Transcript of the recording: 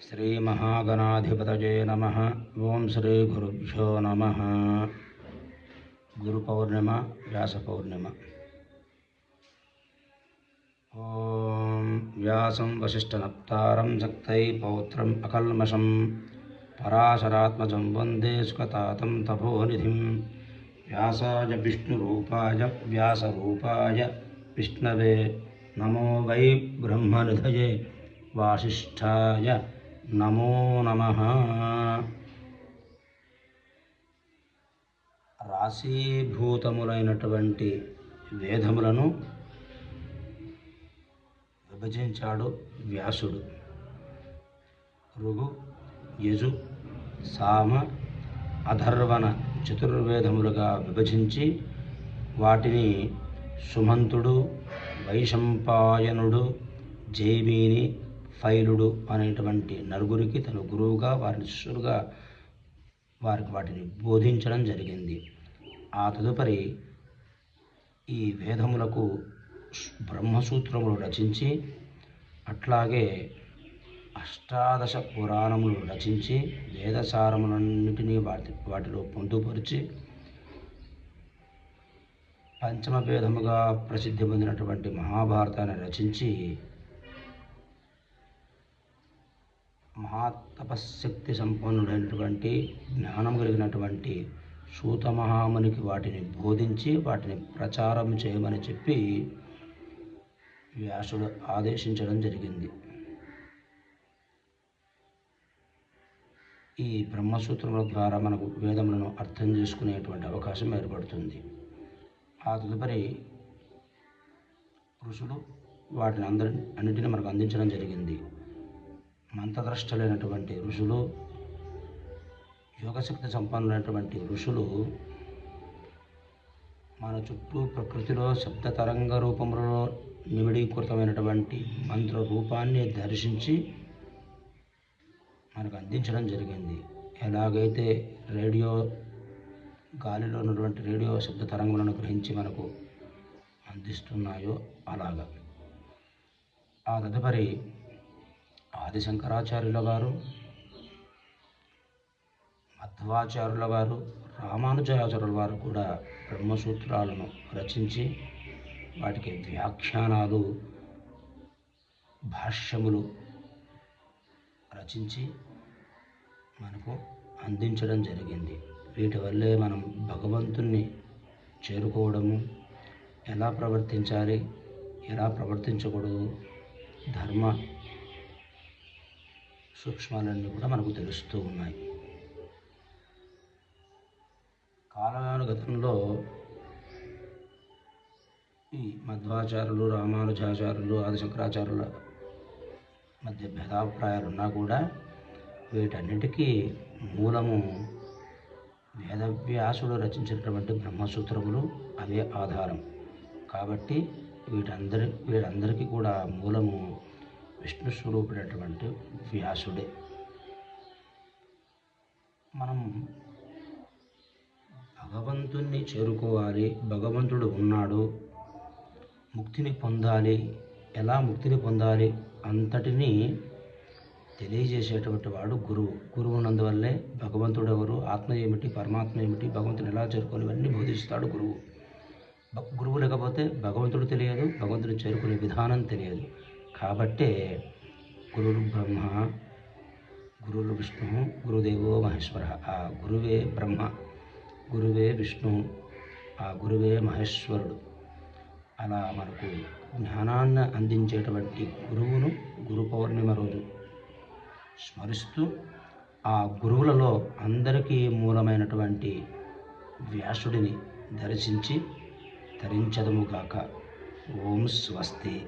श्रीमहागणाधिपतये नम। ओं श्री गुरुभ्यो गुरुपौर्णिम, व्यासपौर्णिम। ओ व्यास वशिष्ठ ॐ शक्त पौत्रम शक्तै पौत्रम् अकल्मषं पराशरात्मजं वंदे सुखतातं तपोनिधिं व्यासाय विष्णवे। नमो वै ब्रह्मनिधये वाशिष्ठा నమో నమ. రాశీభూతములైనటువంటి వేదములను విభజించాడు వ్యాసుడు. ఋగు యజు సామ అధర్వణ చతుర్వేదములుగా విభజించి వాటిని సుమంతుడు వైశంపాయనుడు జైమీని ఫైలుడు అనేటువంటి నలుగురికి తన గురువుగా వారిని శిష్యులుగా వారికి వాటిని బోధించడం జరిగింది. ఆ తదుపరి ఈ వేదములకు బ్రహ్మసూత్రములు రచించి అట్లాగే అష్టాదశ పురాణములు రచించి వేదసారములన్నిటినీ వాటి వాటిలో పొందుపరిచి పంచమ వేదముగా ప్రసిద్ధి పొందినటువంటి మహాభారతాన్ని రచించి మహాతపశక్తి సంపన్నుడైనటువంటి జ్ఞానం కలిగినటువంటి సూత మహామునికి వాటిని బోధించి వాటిని ప్రచారం చేయమని చెప్పి వ్యాసుడు ఆదేశించడం జరిగింది. ఈ బ్రహ్మసూత్రముల ద్వారా మనకు వేదములను అర్థం చేసుకునేటువంటి అవకాశం ఏర్పడుతుంది. ఆ తదుపరి ఋషులు వాటిని అందరి అన్నిటిని మనకు అందించడం జరిగింది. మంత్రద్రష్టలైనటువంటి ఋషులు యోగశక్తి సంపన్నులైనటువంటి ఋషులు మన చుట్టూ ప్రకృతిలో శబ్ద తరంగ రూపంలో నిమిడీకృతమైనటువంటి మంత్ర రూపాన్ని దర్శించి మనకు అందించడం జరిగింది. ఎలాగైతే రేడియో గాలిలో ఉన్నటువంటి రేడియో శబ్ద తరంగములను గ్రహించి మనకు అందిస్తున్నాయో అలాగా. ఆ తదుపరి ఆది శంకరాచార్యుల గారు మధ్వాచార్యుల వారు రామానుజాచార్యుల వారు కూడా బ్రహ్మసూత్రాలను రచించి వాటికి వ్యాఖ్యానాలు భాష్యములు రచించి మనకు అందించడం జరిగింది. వీటి వల్లే మనం భగవంతుణ్ణి చేరుకోవడము ఎలా ప్రవర్తించాలి ఎలా ప్రవర్తించకూడదు ధర్మ సూక్ష్మాలన్నీ కూడా మనకు తెలుస్తూ ఉన్నాయి. కాలానుగతంలో ఈ మధ్వాచార్యులు రామానుజాచార్యులు ఆదిశంకరాచార్యుల మధ్య భేదాభిప్రాయాలు ఉన్నా కూడా వీటన్నిటికీ మూలము వేదవ్యాసుడు రచించినటువంటి బ్రహ్మసూత్రములు అవే ఆధారం. కాబట్టి వీటందరి వీరందరికీ కూడా మూలము విష్ణు స్వరూపుడైనటువంటి వ్యాసుడే. మనం భగవంతుణ్ణి చేరుకోవాలి భగవంతుడు ఉన్నాడు ముక్తిని పొందాలి ఎలా ముక్తిని పొందాలి అంతటినీ తెలియజేసేటువంటి వాడు గురువు. గురువు ఉన్నందువల్లే భగవంతుడు ఎవరు ఆత్మ ఏమిటి పరమాత్మ ఏమిటి భగవంతుని ఎలా చేరుకోవాలి ఇవన్నీ బోధిస్తాడు గురువు. గురువు లేకపోతే భగవంతుడు తెలియదు భగవంతుని చేరుకునే విధానం తెలియదు. కాబట్టే గురుడు బ్రహ్మ గురుడు విష్ణు గురుదేవో మహేశ్వర. ఆ గురువే బ్రహ్మ గురువే విష్ణు ఆ గురువే మహేశ్వరుడు. అలా మనకు జ్ఞానాన్ని అందించేటువంటి గురువును గురు పౌర్ణిమ రోజు స్మరిస్తూ ఆ గురువులలో అందరికీ మూలమైనటువంటి వ్యాసుడిని దర్శించి ధరించదముగాక ఓం స్వస్తి.